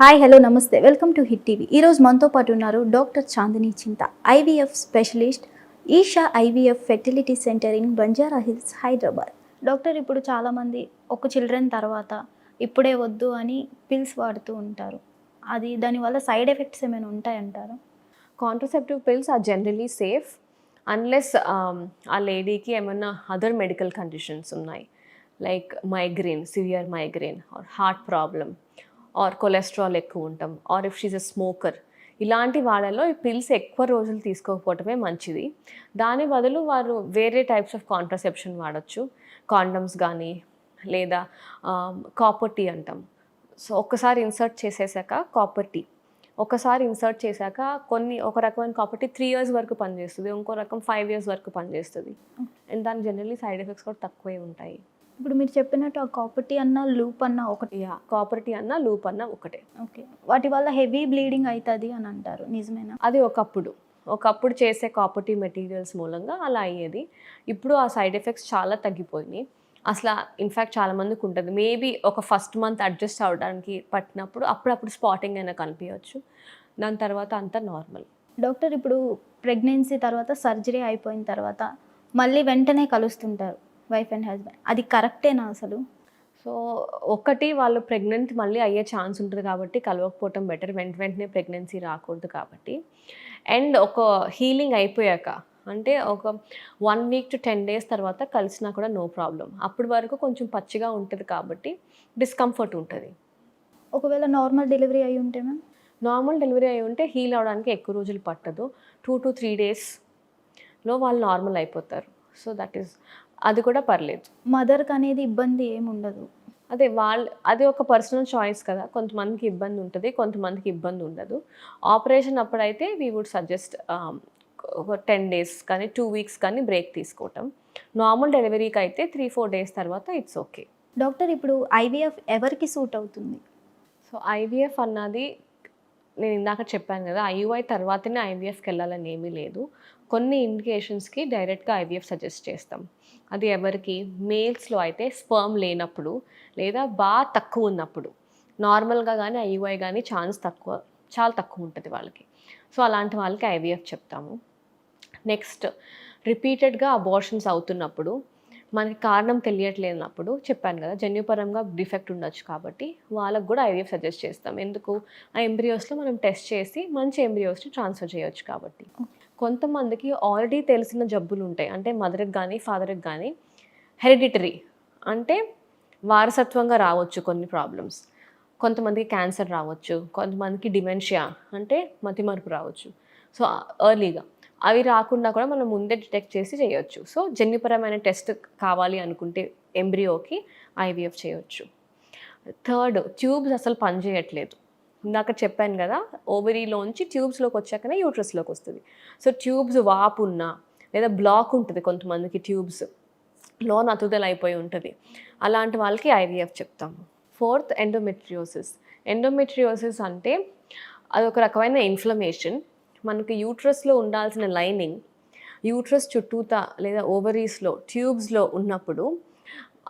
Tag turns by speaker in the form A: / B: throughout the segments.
A: Hi hello నమస్తే. Welcome to Hit TV. ఈరోజు మనతో పాటు ఉన్నారు doctor Chandini Chinta IVF specialist Eesha IVF fertility centre in Banjara Hills Hyderabad. Doctor ఇప్పుడు చాలామంది ఒక చిల్డ్రన్ తర్వాత ఇప్పుడే వద్దు అని పిల్స్ వాడుతూ ఉంటారు. అది దానివల్ల సైడ్ ఎఫెక్ట్స్ ఏమైనా ఉంటాయంటారా?
B: Contraceptive pills are generally safe unless ఆ లేడీకి ఏమన్నా అదర్ మెడికల్ కండిషన్స్ ఉన్నాయి. Like migraine severe migraine or heart problem. Or cholesterol ఎక్కువ ఉంటాం or if she's a smoker. ఇలాంటి వాళ్ళలో ఈ పిల్స్ ఎక్కువ రోజులు తీసుకోకపోవటమే మంచిది. దాని బదులు వారు వేరే టైప్స్ ఆఫ్ కాంట్రసెప్షన్ వాడచ్చు. కాండమ్స్ కానీ లేదా కాపర్ టీ అంటాం. సో ఒక్కసారి ఇన్సర్ట్ చేసేసాక కాపర్ టీ. ఒకసారి ఇన్సర్ట్ చేశాక కొన్ని ఒక రకమైన కాపర్ టీ త్రీ ఇయర్స్ వరకు పనిచేస్తుంది ఇంకో రకం ఫైవ్ ఇయర్స్ వరకు పనిచేస్తుంది. అండ్ దానికి జనరల్లీ సైడ్ ఎఫెక్ట్స్ కూడా తక్కువే ఉంటాయి.
A: ఇప్పుడు మీరు చెప్పినట్టు ఆ కాపర్టీ అన్న లూప్ అన్న ఒకటి.
B: యా కాపర్ టీ అన్న లూప్ అన్న ఒకటే.
A: ఓకే. వాటి వల్ల హెవీ బ్లీడింగ్ అవుతుంది అని అంటారు. నిజమేనా?
B: అది ఒకప్పుడు. ఒకప్పుడు చేసే కాపర్టీ మెటీరియల్స్ మూలంగా అలా అయ్యేది. ఇప్పుడు ఆ సైడ్ ఎఫెక్ట్స్ చాలా తగ్గిపోయినాయి. అసలు ఇన్ఫ్యాక్ట్ చాలా మందికి ఉంటుంది. మేబీ ఒక ఫస్ట్ మంత్ అడ్జస్ట్ అవ్వడానికి పట్టినప్పుడు అప్పుడప్పుడు స్పాటింగ్ అయినా కనిపించవచ్చు. దాని తర్వాత అంతా నార్మల్
A: డాక్టర్ ఇప్పుడు ప్రెగ్నెన్సీ తర్వాత సర్జరీ అయిపోయిన తర్వాత మళ్ళీ వెంటనే కలుస్తుంటారు. Wife and husband. అది కరెక్టేనా అసలు?
B: సో ఒకటి వాళ్ళు ప్రెగ్నెంట్ మళ్ళీ అయ్యే ఛాన్స్ ఉంటుంది కాబట్టి కలవకపోవటం బెటర్. వెంట వెంటనే ప్రెగ్నెన్సీ రాకూడదు కాబట్టి. అండ్ ఒక హీలింగ్ అయిపోయాక అంటే ఒక one week to ten days తర్వాత కలిసినా కూడా నో ప్రాబ్లం. అప్పటి వరకు కొంచెం పచ్చిగా ఉంటుంది కాబట్టి డిస్కంఫర్ట్ ఉంటుంది.
A: ఒకవేళ నార్మల్ డెలివరీ అయి ఉంటే మ్యామ్?
B: నార్మల్ డెలివరీ అయి ఉంటే హీల్ అవడానికి ఎక్కువ రోజులు పట్టదు. టూ టు త్రీ డేస్లో వాళ్ళు నార్మల్ అయిపోతారు. సో దట్ ఈస్ అది కూడా పర్లేదు.
A: మదర్కి అనేది ఇబ్బంది ఏమి ఉండదు.
B: అదే వాళ్ళు అది ఒక పర్సనల్ చాయిస్ కదా. కొంతమందికి ఇబ్బంది ఉంటుంది కొంతమందికి ఇబ్బంది ఉండదు. ఆపరేషన్ అప్పుడైతే వీ వుడ్ సజెస్ట్ ఒక టెన్ డేస్ కానీ టూ వీక్స్ కానీ బ్రేక్ తీసుకోవటం. నార్మల్ డెలివరీకి అయితే త్రీ ఫోర్ డేస్ తర్వాత ఇట్స్ ఓకే.
A: డాక్టర్ ఇప్పుడు ఐవీఎఫ్ ఎవరికి సూట్ అవుతుంది?
B: సో ఐవీఎఫ్ అన్నది నేను ఇందాక చెప్పాను కదా ఐయుఐ తర్వాతనే ఐవీఎఫ్కి వెళ్ళాలని ఏమీ లేదు. కొన్ని ఇండికేషన్స్కి డైరెక్ట్గా ఐవీఎఫ్ సజెస్ట్ చేస్తాం. అది ఎవరికి? మేల్స్లో అయితే స్పర్మ్ లేనప్పుడు లేదా బాగా తక్కువ ఉన్నప్పుడు. నార్మల్గా కానీ ఐయుఐ కానీ ఛాన్స్ తక్కువ చాలా తక్కువ ఉంటుంది వాళ్ళకి. సో అలాంటి వాళ్ళకి ఐవీఎఫ్ చెప్తాము. నెక్స్ట్ రిపీటెడ్గా అబార్షన్స్ అవుతున్నప్పుడు మనకి కారణం తెలియట్లేనప్పుడు చెప్పాను కదా జన్యుపరంగా డిఫెక్ట్ ఉండొచ్చు కాబట్టి వాళ్ళకు కూడా ఐవీఎఫ్ సజెస్ట్ చేస్తాం. ఎందుకు? ఆ ఎంబ్రియోస్లో మనం టెస్ట్ చేసి మంచి ఎంబ్రియోస్ని ట్రాన్స్ఫర్ చేయొచ్చు కాబట్టి. కొంతమందికి ఆల్రెడీ తెలిసిన జబ్బులు ఉంటాయి. అంటే మదర్కి కానీ ఫాదర్కి కానీ హెరిడిటరీ అంటే వారసత్వంగా రావచ్చు కొన్ని ప్రాబ్లమ్స్. కొంతమందికి క్యాన్సర్ రావచ్చు. కొంతమందికి డిమెన్షియా అంటే మతిమరుపు రావచ్చు. సో ఎర్లీగా అవి రాకుండా కూడా మనం ముందే డిటెక్ట్ చేసి చేయొచ్చు. సో జన్యుపరమైన టెస్ట్ కావాలి అనుకుంటే ఎంబ్రియోకి ఐవీఎఫ్ చేయొచ్చు. థర్డ్ ట్యూబ్స్ అసలు పనిచేయట్లేదు ఇందాక చెప్పాను కదా ఓవరీలోంచి ట్యూబ్స్లోకి వచ్చాకనే యూట్రస్లోకి వస్తుంది. సో ట్యూబ్స్ వాపు ఉన్నా లేదా బ్లాక్ ఉంటుంది కొంతమందికి ట్యూబ్స్ లోన్ అతుదల అయిపోయి ఉంటుంది. అలాంటి వాళ్ళకి ఐవీఎఫ్ చెప్తాము ఫోర్త్ ఎండోమెట్రియోసిస్. ఎండోమెట్రియోసిస్ అంటే అదొక రకమైన ఇన్ఫ్లమేషన్. మనకి యూట్రస్లో ఉండాల్సిన లైనింగ్ యూట్రస్ చుట్టూతా లేదా ఓవరీస్లో ట్యూబ్స్లో ఉన్నప్పుడు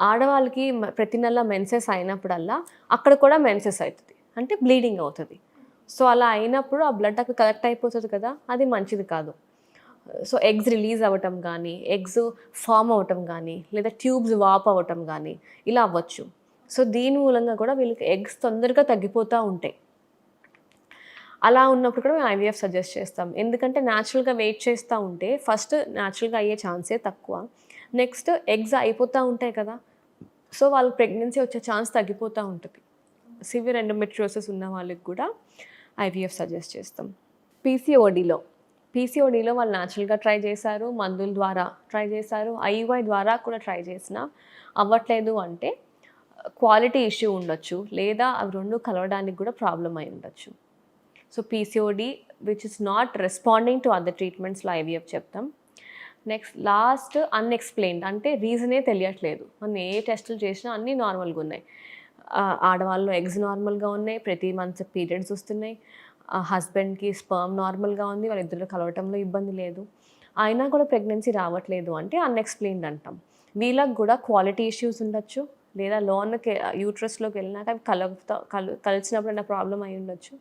B: ఆడవాళ్ళకి ప్రతి నెల మెన్సెస్ అయినప్పుడల్లా అక్కడ కూడా మెన్సెస్ అవుతుంది. అంటే బ్లీడింగ్ అవుతుంది. సో అలా అయినప్పుడు ఆ బ్లడ్ అక్కడ కలెక్ట్ అయిపోతుంది కదా అది మంచిది కాదు. సో ఎగ్స్ రిలీజ్ అవ్వటం కానీ ఎగ్స్ ఫామ్ అవ్వటం కానీ లేదా ట్యూబ్స్ వాప్ అవ్వటం కానీ ఇలా అవ్వచ్చు. సో దీని మూలంగా కూడా వీళ్ళకి ఎగ్స్ తొందరగా తగ్గిపోతూ ఉంటాయి. అలా ఉన్నప్పుడు కూడా మేము ఐవీఎఫ్ సజెస్ట్ చేస్తాం. ఎందుకంటే న్యాచురల్గా వెయిట్ చేస్తూ ఉంటే ఫస్ట్ న్యాచురల్గా అయ్యే ఛాన్సే తక్కువ. నెక్స్ట్ ఎగ్స్ అయిపోతూ ఉంటాయి కదా. సో వాళ్ళకి ప్రెగ్నెన్సీ వచ్చే ఛాన్స్ తగ్గిపోతూ ఉంటుంది. సివియర్ ఎండోమెట్రియోసిస్ ఉన్న వాళ్ళకి కూడా ఐవీఎఫ్ సజెస్ట్ చేస్తాం. పీసీఓడిలో. పీసీఓడిలో వాళ్ళు న్యాచురల్గా ట్రై చేశారు మందుల ద్వారా ట్రై చేశారు ఐవై ద్వారా కూడా ట్రై చేసినా అవ్వట్లేదు అంటే క్వాలిటీ ఇష్యూ ఉండొచ్చు. లేదా అవి రెండు కలవడానికి కూడా ప్రాబ్లం అయి ఉండొచ్చు. So PCOD which is not responding to other ట్రీట్మెంట్స్లో IVF చెప్తాం. నెక్స్ట్ లాస్ట్ అన్ఎక్స్ప్లెయిన్డ్ అంటే రీజనే తెలియట్లేదు. మనం ఏ టెస్టులు చేసినా అన్నీ నార్మల్గా ఉన్నాయి. ఆడవాళ్ళు ఎగ్స్ నార్మల్గా ఉన్నాయి ప్రతి మంత్ పీరియడ్స్ వస్తున్నాయి. హస్బెండ్కి స్పర్మ్ నార్మల్గా ఉంది వాళ్ళిద్దరు కలవటంలో ఇబ్బంది లేదు. అయినా కూడా ప్రెగ్నెన్సీ రావట్లేదు అంటే అన్ఎక్స్ప్లెయిన్డ్ అంటాం. వీళ్ళకి కూడా క్వాలిటీ ఇష్యూస్ ఉండొచ్చు లేదా లోన్కి యూట్రస్లోకి వెళ్ళినాక అవి కలుపుతా కలు కలిసినప్పుడు అన్న ప్రాబ్లం అయి ఉండొచ్చు.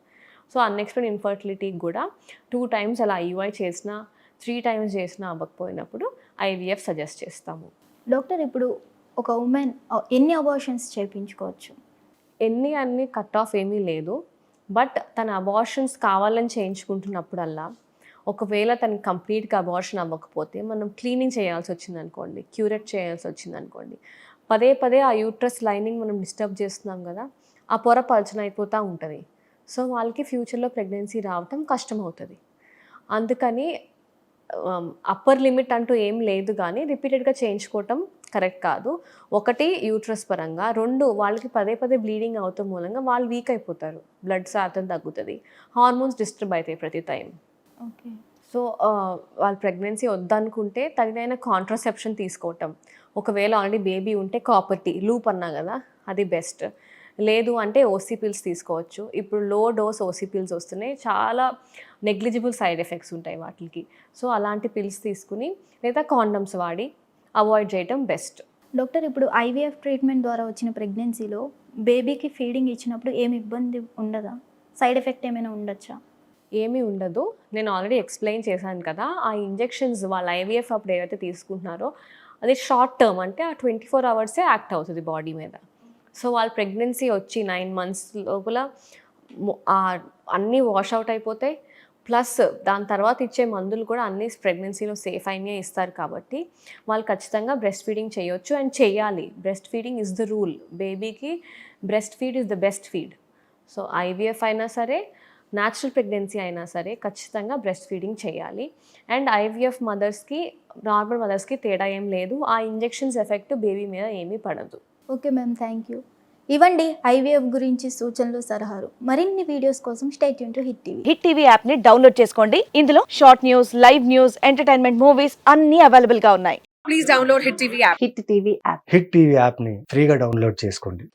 B: సో అన్ఎక్స్పెక్టెడ్ ఇన్ఫర్టిలిటీకి కూడా టూ టైమ్స్ అలా ఐయుఐ చేసినా త్రీ టైమ్స్ చేసినా అవ్వకపోయినప్పుడు ఐవీఎఫ్ సజెస్ట్ చేస్తాము.
A: డాక్టర్ ఇప్పుడు ఒక ఉమెన్ ఎన్ని అబార్షన్స్ చేయించుకోవచ్చు?
B: ఎన్ని అన్ని కట్ ఆఫ్ ఏమీ లేదు. బట్ తన అబార్షన్స్ కావాలని చేయించుకుంటున్నప్పుడల్లా ఒకవేళ తనకి కంప్లీట్గా అబార్షన్ అవ్వకపోతే మనం క్లీనింగ్ చేయాల్సి వచ్చింది అనుకోండి క్యూరేట్ చేయాల్సి వచ్చింది అనుకోండి పదే పదే ఆ యూట్రస్ లైనింగ్ మనం డిస్టర్బ్ చేస్తున్నాం కదా ఆ పొర పలచన అయిపోతూ ఉంటుంది. సో వాళ్ళకి ఫ్యూచర్లో ప్రెగ్నెన్సీ రావటం కష్టం అవుతుంది అందుకని అప్పర్ లిమిట్ అంటూ ఏం లేదు కానీ రిపీటెడ్గా చేయించుకోవటం కరెక్ట్ కాదు. ఒకటి యూట్రస్ పరంగా రెండు వాళ్ళకి పదే పదే బ్లీడింగ్ అవుతాం మూలంగా వాళ్ళు వీక్ అయిపోతారు. బ్లడ్ శాతం తగ్గుతుంది. హార్మోన్స్ డిస్టర్బ్ అవుతాయి ప్రతి టైం
A: ఓకే.
B: సో వాళ్ళు ప్రెగ్నెన్సీ వద్దనుకుంటే తగినైన కాంట్రసెప్షన్ తీసుకోవటం. ఒకవేళ ఆల్రెడీ బేబీ ఉంటే కాపర్టీ లూప్ అన్నా కదా అది బెస్ట్. లేదు అంటే ఓసీ పిల్స్ తీసుకోవచ్చు. ఇప్పుడు లో డోస్ ఓసీ పిల్స్ వస్తున్నాయి. చాలా నెగ్లిజిబుల్ సైడ్ ఎఫెక్ట్స్ ఉంటాయి వాటికి. సో అలాంటి పిల్స్ తీసుకుని లేదా కాండమ్స్ వాడి అవాయిడ్ చేయటం బెస్ట్
A: డాక్టర్ ఇప్పుడు ఐవీఎఫ్ ట్రీట్మెంట్ ద్వారా వచ్చిన ప్రెగ్నెన్సీలో బేబీకి ఫీడింగ్ ఇచ్చినప్పుడు ఏమి ఇబ్బంది ఉండదా? సైడ్ ఎఫెక్ట్ ఏమైనా ఉండొచ్చా?
B: ఏమీ ఉండదు. నేను ఆల్రెడీ ఎక్స్ప్లెయిన్ చేశాను కదా ఆ ఇంజెక్షన్స్ వాళ్ళ ఐవీఎఫ్ అప్పుడు ఏవైతే తీసుకుంటున్నారో అది షార్ట్ టర్మ్ అంటే ఆ ట్వంటీ ఫోర్ అవర్సే యాక్ట్ అవుతుంది బాడీ మీద. సో వాళ్ళ ప్రెగ్నెన్సీ వచ్చి నైన్ మంత్స్ లోపల అన్నీ వాష్ అవుట్ అయిపోతాయి. ప్లస్ దాని తర్వాత ఇచ్చే మందులు కూడా అన్ని ప్రెగ్నెన్సీలో సేఫ్ అయినే ఇస్తారు కాబట్టి వాళ్ళు ఖచ్చితంగా బ్రెస్ట్ ఫీడింగ్ చేయొచ్చు. అండ్ చేయాలి. Breast feeding is the rule బేబీకి breast feed is the best feed so IVF అయినా సరే న్యాచురల్ ప్రెగ్నెన్సీ అయినా సరే ఖచ్చితంగా బ్రెస్ట్ ఫీడింగ్ చేయాలి అండ్ ఐవీఎఫ్ మదర్స్కి నార్మల్ మదర్స్కి తేడా ఏం లేదు. ఆ ఇంజెక్షన్స్ ఎఫెక్ట్ బేబీ మీద ఏమీ పడదు.
A: Okay ma'am thank you. ఇవ్వండి ఐవీఎఫ్ గురించి సూచనలు సలహాలు. మరిన్ని వీడియోస్ కోసం stay tuned to Hit TV.
C: Hit TV యాప్ని డౌన్లోడ్ చేసుకోండి. ఇందులో short news live news entertainment movies అన్ని అవైలబుల్గా ఉన్నాయి.
D: Please download Hit TV app.
C: Hit TV app
E: Hit TV యాప్ని ఫ్రీగా డౌన్లోడ్ చేసుకోండి.